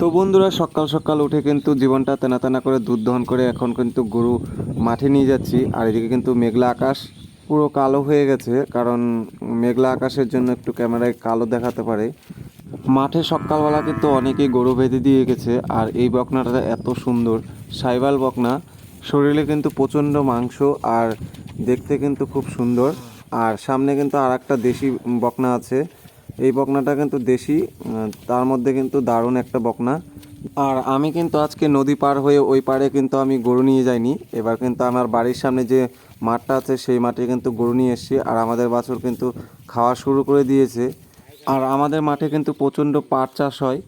তো বন্ধুরা, সকাল সকাল উঠে কিন্তু জীবনটা তেনা তেনা করে দুধ দহন করে এখন কিন্তু গরু মাঠে নিয়ে যাচ্ছি। আর এদিকে কিন্তু মেঘলা আকাশ পুরো কালো হয়ে গেছে, কারণ মেঘলা আকাশের জন্য একটু ক্যামেরায় কালো দেখাতে পারে। মাঠে সকালবেলা কিন্তু অনেকেই গরু বেঁধে দিয়ে গেছে, আর এই বকনাটা এত সুন্দর, সাইবাল বকনা। শরীরে কিন্তু প্রচণ্ড মাংস আর দেখতে কিন্তু খুব সুন্দর। আর সামনে কিন্তু আর একটা দেশি বকনা আছে এই বকনাটা কিন্তু দেশি তার মধ্যে কিন্তু দারুণ একটা বকনা। আর আমি কিন্তু আজকে নদী পার হয়ে ওই পারে কিন্তু আমি গরু নিয়ে যাইনি। এবার কিন্তু আমার বাড়ির সামনে যে মাঠটা আছে, সেই মাঠে কিন্তু গরু নিয়ে এসেছি। আর আমাদের বাছুর কিন্তু খাওয়া শুরু করে দিয়েছে। আর আমাদের মাঠে কিন্তু প্রচণ্ড পাট চাষ হয়।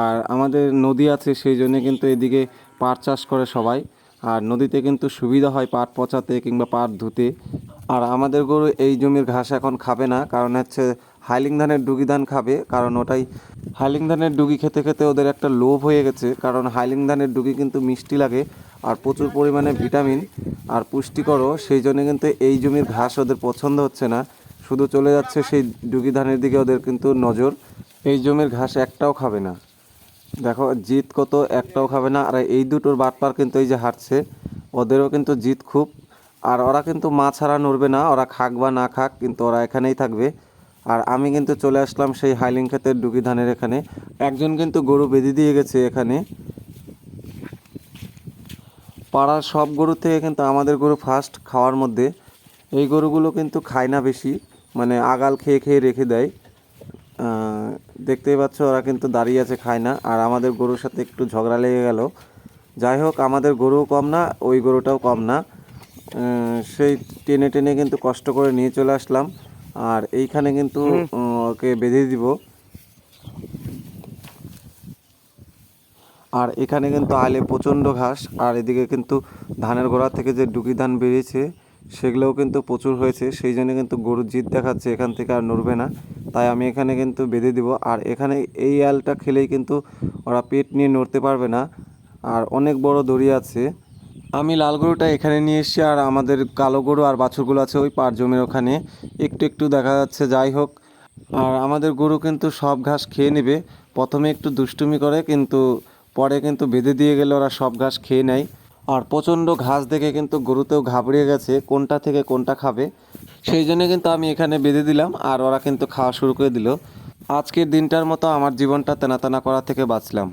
আর আমাদের নদী আছে, সেই জন্য কিন্তু এদিকে পাট চাষ করে সবাই। আর নদীতে কিন্তু সুবিধা হয় পাট পচাতে কিংবা পাট ধুতে। আর আমাদের গরু এই জমির ঘাস এখন খাবে না, কারণ হচ্ছে হাইলিং ধানের ডুগি ধান খাবে, কারণ ওটাই হাইলিং ধানের ডুগি খেতে খেতে ওদের একটা লোভ হয়ে গেছে, কারণ হাইলিং ধানের ডুগি কিন্তু মিষ্টি লাগে আর প্রচুর পরিমাণে ভিটামিন আর পুষ্টিকরও, সেই জন্য কিন্তু এই জমির ঘাস ওদের পছন্দ হচ্ছে না। শুধু চলে যাচ্ছে সেই ডুগি ধানের দিকে ওদের কিন্তু নজর, এই জমির ঘাস একটাও খাবে না। দেখো, জিত কত একটাও খাবে না, আর এই দুটোর বাটপার কিন্তু এই যে হাঁটছে ওদেরও কিন্তু জিত খুব। আর ওরা কিন্তু মা ছাড়া নড়বে না, ওরা খাক বা না খাক, কিন্তু ওরা এখানেই থাকবে। আর আমি কিন্তু চলে আসলাম সেই হাইলিং ক্ষেতের ডুগি ধানের এখানে। একজন কিন্তু গরু বেঁধে দিয়ে গেছে এখানে। পাড়ার সব গরু থেকে কিন্তু আমাদের গরু ফার্স্ট খাওয়ার মধ্যে। এই গরুগুলো কিন্তু খায় না বেশি মানে আগাল খেয়ে খেয়ে রেখে দেয়। দেখতেই পাচ্ছ ওরা কিন্তু দাঁড়িয়ে আছে, খায় না। আর আমাদের গরুর সাথে একটু ঝগড়া লেগে গেল। যাই হোক, আমাদের গরুও কম না, ওই গরুটাও কম না। সেই টেনে টেনে কিন্তু কষ্ট করে নিয়ে চলে আসলাম। আর এইখানে কিন্তু ওকে বেঁধে দিব। আর এখানে কিন্তু আলে প্রচণ্ড ঘাস আর এদিকে কিন্তু ধানের গোড়া থেকে যে ডুকি ধান বেরিয়েছে সেগুলোও কিন্তু প্রচুর হয়েছে। সেই জন্য কিন্তু গরুর জিদ দেখাচ্ছে এখান থেকে আর নড়বে না। তাই আমি এখানে কিন্তু বেঁধে দিব। আর এখানে এই আলটা খেলেই কিন্তু ওরা পেট নিয়ে নড়তে পারবে না। আর অনেক বড় দড়ি আছে। আমি লাল গরুটা এখানে নিয়ে এসেছি আর আমাদের কালো গরু আর বাছুরগুলো আছে ওই পার জমির ওখানে। একটু একটু দেখা যাচ্ছে, যাই হোক। আর আমাদের গরু কিন্তু সব ঘাস খেয়ে নেবে। প্রথমে একটু দুষ্টুমি করে, কিন্তু পরে কিন্তু বেঁধে দিয়ে গেলে ওরা সব ঘাস খেয়ে নেয়। আর প্রচণ্ড ঘাস দেখে কিন্তু গরুতেও ঘাবড়িয়ে গেছে, কোনটা থেকে কোনটা খাবে। সেই জন্য কিন্তু আমি এখানে বেঁধে দিলাম আর ওরা কিন্তু খাওয়া শুরু করে দিল। আজকের দিনটার মতো আমার জীবনটা তেনা তেনা করা থেকে বাঁচলাম।